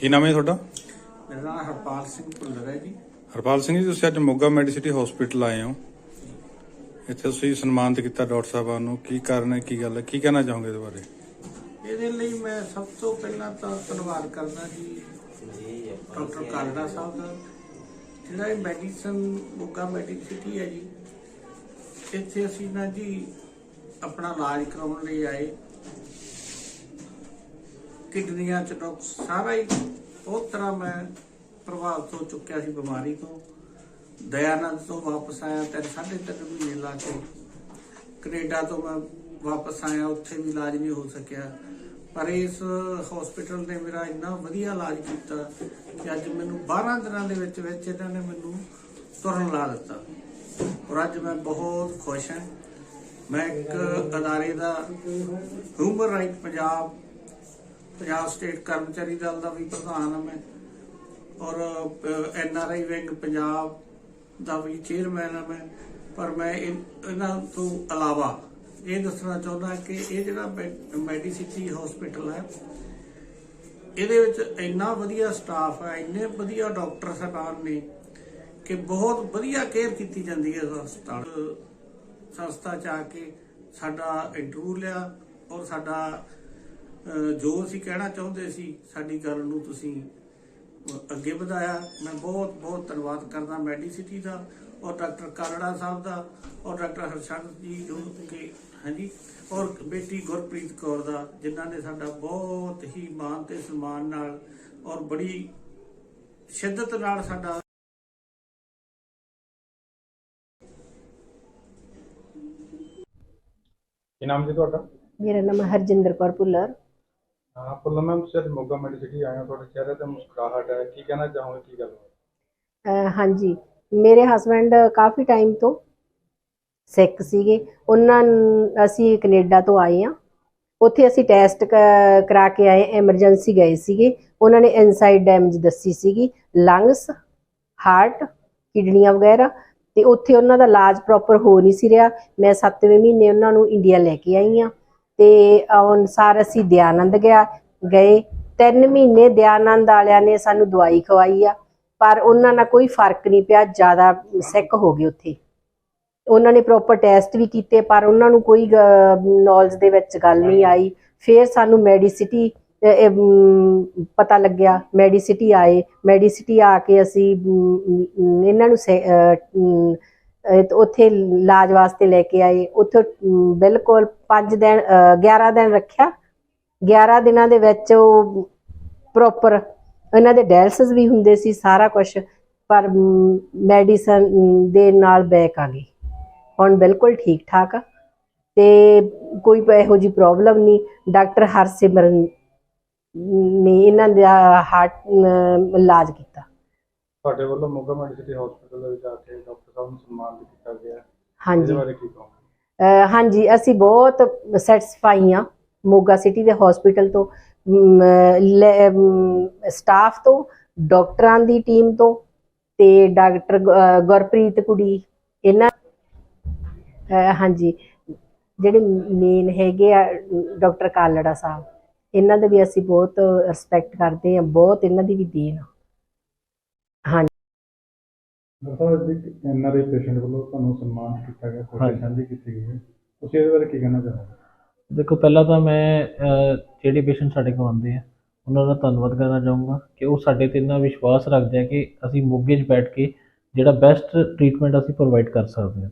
ਕੀ ਨਾਮ ਹੈ ਤੁਹਾਡਾ? ਮੇਰਾ ਨਾਮ ਹਰਪਾਲ ਸਿੰਘ ਭੁੱਲਰ ਹੈ ਜੀ। ਹਰਪਾਲ ਸਿੰਘ ਜੀ ਤੁਸੀਂ ਅੱਜ ਮੋਗਾ ਮੈਡੀਸਿਟੀ ਹਸਪੀਟਲ ਆਏ ਹੋ। ਇੱਥੇ ਤੁਸੀਂ ਸਨਮਾਨਿਤ ਕੀਤਾ ਡਾਕਟਰ ਸਾਹਿਬਾਨ ਨੂੰ। ਕੀ ਕਾਰਨ ਹੈ ਕੀ ਗੱਲ ਹੈ? ਕੀ ਕਹਿਣਾ ਚਾਹੋਗੇ ਇਹਦੇ ਬਾਰੇ? ਇਹਦੇ ਲਈ ਮੈਂ ਸਭ ਤੋਂ ਪਹਿਲਾਂ ਤਾਂ ਧੰਨਵਾਦ ਕਰਦਾ ਜੀ ਡਾਕਟਰ ਕਾਲੜਾ ਸਾਹਿਬ ਦਾ। ਜਿਹੜਾ ਇਹ ਮੈਡੀਸਨ ਮੋਗਾ ਮੈਡੀਸਿਟੀ ਹੈ ਜੀ ਇੱਥੇ ਅਸੀਂ ਨਾ ਜੀ ਆਪਣਾ ਇਲਾਜ ਕਰਾਉਣ ਲਈ ਆਏ। ਕਿਡਨੀਆਂ ਚ ਨੁਕਸ ਸਾਰਾ ਹੀ ਬਹੁਤ ਤਰ੍ਹਾਂ ਮੈਂ ਪ੍ਰਭਾਵਿਤ ਹੋ ਚੁੱਕਿਆ ਸੀ ਬਿਮਾਰੀ ਤੋਂ। ਦਇਆਨੰਦ ਤੋਂ ਵਾਪਸ ਆਇਆ ਤੇ ਸਾਢੇ ਤਿੰਨ ਮਹੀਨੇ ਲਾ ਕੇ ਕੈਨੇਡਾ ਤੋਂ ਮੈਂ ਵਾਪਸ ਆਇਆ, ਉੱਥੇ ਵੀ ਇਲਾਜ ਨਹੀਂ ਹੋ ਸਕਿਆ। ਪਰ ਇਸ ਹਸਪੀਟਲ ਨੇ ਮੇਰਾ ਇੰਨਾ ਵਧੀਆ ਇਲਾਜ ਕੀਤਾ ਕਿ ਅੱਜ ਮੈਨੂੰ 12 ਦਿਨਾਂ ਦੇ ਵਿੱਚ ਵਿੱਚ ਇਹਨਾਂ ਨੇ ਮੈਨੂੰ ਤੁਰਨ ਲਾ ਦਿੱਤਾ। ਔਰ ਅੱਜ ਮੈਂ ਬਹੁਤ ਖੁਸ਼ ਹਾਂ। ਮੈਂ ਇੱਕ ਅਦਾਰੇ ਦਾ human right Punjab Punjab state ਕਰਮਚਾਰੀ ਦਲ ਦਾ ਵੀ ਪ੍ਰਧਾਨ ਹਾਂ ਮੈਂ। ਔਰ N R I wing Punjab ਦਾ ਵੀ ਚੇਅਰਮੈਨ ਹਾਂ ਮੈਂ। ਪਰ ਮੈਂ ਇਹਨਾਂ ਤੋਂ ਇਲਾਵਾ ਇਹ ਦੱਸਣਾ ਚਾਹੁੰਦਾ ਕਿ ਇਹ ਜਿਹੜਾ ਮੈਡੀਸਿਟੀ ਹਸਪੀਟਲ ਹੈ, ਇਹਦੇ ਵਿੱਚ ਇੰਨਾ ਵਧੀਆ ਸਟਾਫ ਹੈ, ਇੰਨੇ ਵਧੀਆ ਡਾਕਟਰ ਸਾਹਿਬਾਨ ਨੇ ਕਿ ਬਹੁਤ ਵਧੀਆ ਕੇਅਰ ਕੀਤੀ ਜਾਂਦੀ ਹੈ ਹਸਪਤਾਲ। ਸੰਸਥਾ ਚ ਆ ਕੇ ਸਾਡਾ ਇੰਟਰਵਿਊ ਲਿਆ ਔਰ ਸਾਡਾ ਜੋ ਅਸੀਂ ਕਹਿਣਾ ਚਾਹੁੰਦੇ ਸੀ ਸਾਡੀ ਗੱਲ ਨੂੰ ਤੁਸੀਂ ਅੱਗੇ ਵਧਾਇਆ। ਮੈਂ ਬਹੁਤ ਬਹੁਤ ਧੰਨਵਾਦ ਕਰਦਾ ਮੈਡੀਸਿਟੀ ਦਾ ਔਰ ਡਾਕਟਰ ਕਾਲੜਾ ਸਾਹਿਬ ਦਾ ਔਰ ਡਾਕਟਰ ਹਰਸ਼ੰਦ ਜੀ ਜੋ ਕਿ ਹਾਂਜੀ ਔਰ ਬੇਟੀ ਗੁਰਪ੍ਰੀਤ ਕੌਰ ਦਾ ਜਿਨ੍ਹਾਂ ਨੇ ਸਾਡਾ ਬਹੁਤ ਹੀ ਮਾਣ ਤੇ ਸਨਮਾਨ ਨਾਲ ਔਰ ਬੜੀ ਸ਼ਿੱਦਤ ਨਾਲ ਸਾਡਾ ਕੀ ਨਾਮ ਜੀ ਤੁਹਾਡਾ? ਮੇਰਾ ਨਾਮ ਹਰਜਿੰਦਰ ਕੌਰ ਭੁੱਲਰ। ਹਾਂ ਪੁੱਲਾ ਮੈਮ, ਤੁਸੀਂ ਅੱਜ ਮੋਗਾ ਮੈਡੀਸਿਟੀ ਆਏ ਹੋ, ਤੁਹਾਡੇ ਚਿਹਰੇ ਤੇ ਮੁਸਕਰਾਹਟ ਹੈ। ਕੀ ਕਹਿਣਾ ਚਾਹੋਗੇ, ਕੀ ਗੱਲ ਅਹ ਹਾਂਜੀ, ਮੇਰੇ ਹਸਬੰਡ ਕਾਫੀ ਟਾਈਮ ਤੋਂ ਸਿੱਖ ਸੀਗੇ। ਉਹਨਾਂ ਨੂੰ- ਅਸੀਂ ਕੈਨੇਡਾ ਤੋਂ ਆਏ ਆ ਉੱਥੇ ਅਸੀਂ ਟੈਸਟ ਕਰਾ ਕੇ ਆਏ ਐਮਰਜੈਂਸੀ ਗਏ ਸੀਗੇ। ਉਹਨਾਂ ਨੇ ਇਨਸਾਈਡ ਡੈਮੇਜ ਦੱਸੀ ਸੀਗੀ। ਲੰਗਸ ਹਾਰਟ ਕਿਡਨੀਆਂ ਵਗੈਰਾ। ਤੇ ਉੱਥੇ ਉਹਨਾਂ ਦਾ ਇਲਾਜ ਪ੍ਰੋਪਰ ਹੋ ਨਹੀਂ ਸੀ ਰਿਹਾ। ਮੈਂ 7ਵੇਂ ਮਹੀਨੇ ਉਹਨਾਂ ਨੂੰ ਇੰਡੀਆ ਲੈ ਕੇ ਆਈ ਆ ਤੇ ਅਨੁਸਾਰ ਅਸੀਂ ਦਿਆਨੰਦ ਗਿਆ ਗਏ। 3 ਮਹੀਨੇ ਦਿਆਨੰਦ ਵਾਲਿਆਂ ਨੇ ਸਾਨੂੰ ਦਵਾਈ ਖਵਾਈ ਆ ਪਰ ਉਹਨਾਂ ਨਾਲ ਕੋਈ ਫ਼ਰਕ ਨਹੀਂ ਪਿਆ ਜ਼ਿਆਦਾ ਸਿੱਕ ਹੋ ਗਏ ਉੱਥੇ। ਉਹਨਾਂ ਨੇ ਪ੍ਰੋਪਰ ਟੈਸਟ ਵੀ ਕੀਤੇ ਪਰ ਉਹਨਾਂ ਨੂੰ ਕੋਈ ਨੌਲੇਜ ਦੇ ਵਿੱਚ ਗੱਲ ਨਹੀਂ ਆਈ। ਫਿਰ ਸਾਨੂੰ ਮੈਡੀਸਿਟੀ ਪਤਾ ਲੱਗਿਆ ਮੈਡੀਸਿਟੀ ਆਏ। ਮੈਡੀਸਿਟੀ ਆ ਕੇ ਅਸੀਂ ਇਹਨਾਂ ਨੂੰ ਉੱਥੇ ਇਲਾਜ ਵਾਸਤੇ ਲੈ ਕੇ ਆਏ। ਉੱਥੇ ਬਿਲਕੁਲ 5 ਦਿਨ ਅਹ, 11 ਦਿਨ ਰੱਖਿਆ। 11 ਦਿਨਾਂ ਦੇ ਵਿੱਚ ਉਹ ਪ੍ਰੋਪਰ ਇਹਨਾਂ ਦੇ ਡਾਇਲਸਿਸ ਵੀ ਹੁੰਦੇ ਸੀ ਸਾਰਾ ਕੁਝ ਪਰ ਮੈਡੀਸਨ ਦੇ ਨਾਲ ਬੈਕ ਆ ਗਈ ਹੁਣ ਬਿਲਕੁਲ ਠੀਕ ਠਾਕ ਆ। ਤੇ ਕੋਈ ਇਹੋ ਜੀ ਪ੍ਰੋਬਲਮ ਨਹੀਂ। ਡਾਕਟਰ ਹਰਸਿਮਰਨ ਨੇ ਇਹਨਾਂ ਦਾ ਹਾਰਟ ਇਲਾਜ ਕੀਤਾ। ਤੁਹਾਡੇ ਵੱਲੋਂ ਮੋਗਾ ਮੈਡੀਸਿਟੀ ਹਸਪੀਟਲ ਦੇ ਵਿੱਚ ਆ ਕੇ ਡਾਕਟਰ ਸਾਹਿਬ ਨੂੰ ਸਨਮਾਨਿਤ ਕੀਤਾ ਗਿਆ। ਇਹਦੇ ਹਾਂਜੀ ਬਾਰੇ ਕੀ ਕਹੋਗੇ? ਅਹ ਹਾਂਜੀ ਅਸੀਂ ਬਹੁਤ ਸੈਟੀਸਫਾਈ ਹਾਂ ਮੋਗਾ ਸਿਟੀ ਦੇ ਹਸਪੀਟਲ ਤੋਂ ਸਟਾਫ ਤੋਂ ਡਾਕਟਰਾਂ ਦੀ ਟੀਮ ਤੋਂ ਤੇ ਡਾਕਟਰ ਗ- ਗੁਰਪ੍ਰੀਤ ਕੁੜੀ ਇਹਨਾਂ ਅਹ ਹਾਂਜੀ। ਜਿਹੜੇ ਮੇਨ ਹੈਗੇ ਆ ਡਾਕਟਰ ਕਾਲੜਾ ਸਾਹਿਬ ਇਹਨਾਂ ਦੇ ਵੀ ਅਸੀਂ ਬਹੁਤ ਰਿਸਪੈਕਟ ਕਰਦੇ ਹਾਂ ਬਹੁਤ ਇਹਨਾਂ ਦੀ ਵੀ ਦੇਣ ਆ। ਹਾਂਜੀ। ਡਾਕਟਰ ਜੀ ਐਨਆਰਆਈ ਪੇਸ਼ੈਂਟ ਵੱਲੋਂ ਤੁਹਾਨੂੰ ਸਨਮਾਨਿਤ ਕੀਤਾ ਗਿਆ ਖੁਸ਼ੀ ਹਾਂਜੀ। ਸਾਂਝੀ ਕੀਤੀ ਗਈ ਹੈ। ਤੁਸੀਂ ਇਹਦੇ ਬਾਰੇ ਕੀ ਕਹਿਣਾ ਚਾਹੋਗੇ? ਦੇਖੋ ਪਹਿਲਾਂ ਤਾਂ ਮੈਂ ਅਹ, ਜਿਹੜੇ ਪੇਸ਼ੈਂਟ ਸਾਡੇ ਕੋਲ ਆਉਂਦੇ ਆ ਉਹਨਾਂ ਦਾ ਧੰਨਵਾਦ ਕਰਨਾ ਚਾਹੂੰਗਾ ਕਿ ਉਹ ਸਾਡੇ ਤੇ ਇੰਨਾ ਵਿਸ਼ਵਾਸ ਰੱਖਦੇ ਆ ਕਿ ਅਸੀਂ ਮੋਗੇ 'ਚ ਬੈਠ ਕੇ ਜਿਹੜਾ ਬੈਸਟ ਟ੍ਰੀਟਮੈਂਟ ਅਸੀਂ ਪ੍ਰੋਵਾਈਡ ਕਰ ਸਕਦੇ ਹਾਂ।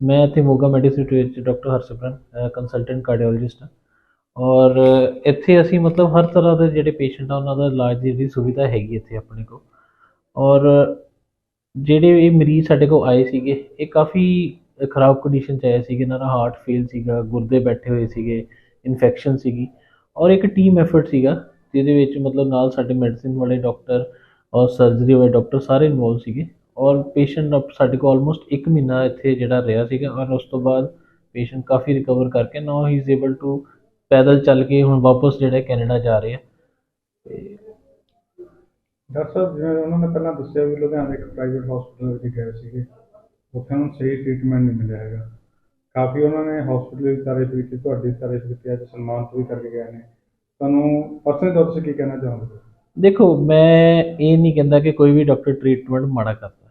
ਮੈਂ ਇੱਥੇ ਮੋਗਾ ਮੈਡੀਸਿਟੀ ਵਿੱਚ ਡਾਕਟਰ ਹਰਸਿਮਰਨ ਕੰਸਲਟੈਂਟ ਕਾਰਡੀਓਲੋਜਿਸਟ ਹਾਂ। ਔਰ ਇੱਥੇ ਅਸੀਂ ਮਤਲਬ ਹਰ ਤਰ੍ਹਾਂ ਦੇ ਜਿਹੜੇ ਪੇਸ਼ੈਂਟ ਆ ਉਹਨਾਂ ਦਾ ਇਲਾਜ ਦੀ ਜਿਹੜੀ ਸੁਵਿਧਾ ਹੈਗੀ ਇੱਥੇ ਆਪਣੇ ਕੋਲ। ਔਰ ਜਿਹੜੇ ਇਹ ਮਰੀਜ਼ ਸਾਡੇ ਕੋਲ ਆਏ ਸੀਗੇ, ਇਹ ਕਾਫੀ ਖਰਾਬ ਕੰਡੀਸ਼ਨ ਚ ਆਏ ਸੀਗੇ। ਇਹਨਾਂ ਦਾ ਹਾਰਟ ਫੇਲ ਸੀਗਾ, ਗੁਰਦੇ ਬੈਠੇ ਹੋਏ ਸੀਗੇ ਇਨਫੈਕਸ਼ਨ ਸੀਗੀ। ਔਰ ਇੱਕ ਟੀਮ ਐਫਰਟ ਸੀਗਾ, ਜਿਹਦੇ ਵਿੱਚ ਮਤਲਬ ਨਾਲ ਸਾਡੇ ਮੈਡੀਸਿਨ ਵਾਲੇ ਡਾਕਟਰ ਔਰ ਸਰਜਰੀ ਵਾਲੇ ਡਾਕਟਰ ਸਾਰੇ ਇਨਵੋਲਵ ਸੀਗੇ। ਔਰ ਪੇਸ਼ੈਂਟ ਸਾਡੇ ਕੋਲ ਆਲਮੋਸਟ 1 ਮਹੀਨਾ ਇੱਥੇ ਜਿਹੜਾ ਰਿਹਾ ਸੀਗਾ ਔਰ ਉਸ ਤੋਂ ਬਾਅਦ ਪੇਸ਼ੈਂਟ ਕਾਫੀ ਰਿਕਵਰ ਕਰਕੇ now he is able to ਪੈਦਲ ਚੱਲ ਕੇ ਹੁਣ ਵਾਪਸ ਜਿਹੜਾ ਕੈਨੇਡਾ ਜਾ ਰਿਹਾ ਆ। ਤੇ ਡਾਕਟਰ ਸਾਹਿਬ, ਜਿਵੇਂ ਉਹਨਾਂ ਨੇ ਪਹਿਲਾਂ ਦੱਸਿਆ ਵੀ ਲੁਧਿਆਣਾ ਇੱਕ ਪ੍ਰਾਈਵੇਟ ਹਸਪੀਟਲ ਵਿੱਚ ਗਏ ਸੀਗੇ, ਉੱਥੇ ਉਹਨਾਂ ਨੂੰ ਸਹੀ ਟ੍ਰੀਟਮੈਂਟ ਨਹੀਂ ਮਿਲਿਆ ਹੈਗਾ। ਕਾਫੀ ਉਹਨਾਂ ਨੇ ਹਸਪੀਟਲ ਦੀ ਤਾਰੀਫ ਕੀਤੀ, ਤੁਹਾਡੀ ਤਾਰੀਫ ਕੀਤੀ, ਅੱਜ ਸਨਮਾਨਿਤ ਵੀ ਕਰਕੇ ਗਏ ਨੇ। ਤੁਹਾਨੂੰ ਪਰਸਨਲੀ ਤੌਰ ਤੇ ਕੀ ਕਹਿਣਾ ਚਾਹੋਗੇ? ਦੇਖੋ, ਮੈਂ ਇਹ ਨਹੀਂ ਕਹਿੰਦਾ ਕਿ ਕੋਈ ਵੀ ਡਾਕਟਰ ਟ੍ਰੀਟਮੈਂਟ ਮਾੜਾ ਕਰਦਾ।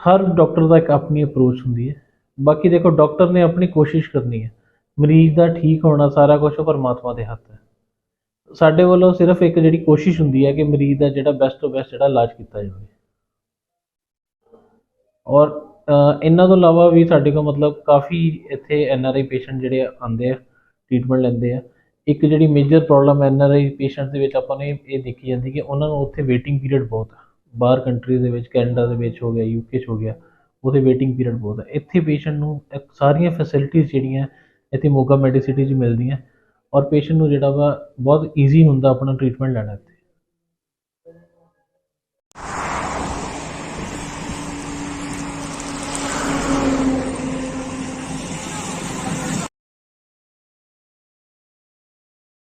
ਹਰ ਡਾਕਟਰ ਦਾ ਇੱਕ ਆਪਣੀ ਅਪਰੋਚ ਹੁੰਦੀ ਹੈ। ਬਾਕੀ ਦੇਖੋ ਡਾਕਟਰ ਨੇ ਆਪਣੀ ਕੋਸ਼ਿਸ਼ ਕਰਨੀ ਹੈ। ਮਰੀਜ਼ ਦਾ ਠੀਕ ਹੋਣਾ ਸਾਰਾ ਕੁਝ ਪਰਮਾਤਮਾ ਦੇ ਹੱਥ ਹੈ। ਸਾਡੇ ਵੱਲੋਂ ਸਿਰਫ ਇੱਕ ਜਿਹੜੀ ਕੋਸ਼ਿਸ਼ ਹੁੰਦੀ ਹੈ ਕਿ ਮਰੀਜ਼ ਦਾ ਜਿਹੜਾ ਬੈਸਟ ਤੋਂ ਬੈਸਟ ਜਿਹੜਾ ਇਲਾਜ ਕੀਤਾ ਜਾਵੇ। ਔਰ ਇਹਨਾਂ ਤੋਂ ਇਲਾਵਾ ਵੀ ਸਾਡੇ ਕੋਲ ਮਤਲਬ ਕਾਫੀ ਇੱਥੇ ਐਨ ਆਰ ਆਈ ਪੇਸ਼ੈਂਟ ਜਿਹੜੇ ਆਉਂਦੇ ਆ ਟ੍ਰੀਟਮੈਂਟ ਲੈਂਦੇ ਆ। ਇੱਕ ਜਿਹੜੀ major problem N R I patient ਦੇ ਵਿੱਚ ਆਪਾਂ ਨੂੰ ਇਹ ਦੇਖੀ ਜਾਂਦੀ ਕਿ ਉਹਨਾਂ ਨੂੰ ਉੱਥੇ ਵੇਟਿੰਗ ਪੀਰੀਅਡ ਬਹੁਤ ਆ। ਬਾਹਰ ਕੰਟਰੀਜ਼ ਦੇ ਵਿੱਚ, ਕੈਨੇਡਾ ਦੇ ਵਿੱਚ ਹੋ ਗਿਆ ਯੂਕੇ 'ਚ ਹੋ ਗਿਆ, ਉੱਥੇ ਵੇਟਿੰਗ ਪੀਰੀਅਡ ਬਹੁਤ ਹੈ ਇੱਥੇ ਪੇਸ਼ੈਂਟ ਨੂੰ ਸਾਰੀਆਂ ਫੈਸਿਲਿਟੀਆਂ ਜਿਹੜੀਆਂ ਇੱਥੇ ਮੋਗਾ ਮੈਡੀਸਿਟੀ 'ਚ ਮਿਲਦੀਆਂ। ਔਰ ਪੇਸ਼ੈਂਟ ਨੂੰ ਜਿਹੜਾ ਵਾ ਬਹੁਤ ਈਜ਼ੀ ਹੁੰਦਾ ਆਪਣਾ ਟ੍ਰੀਟਮੈਂਟ ਲੈਣਾ ਇੱਥੇ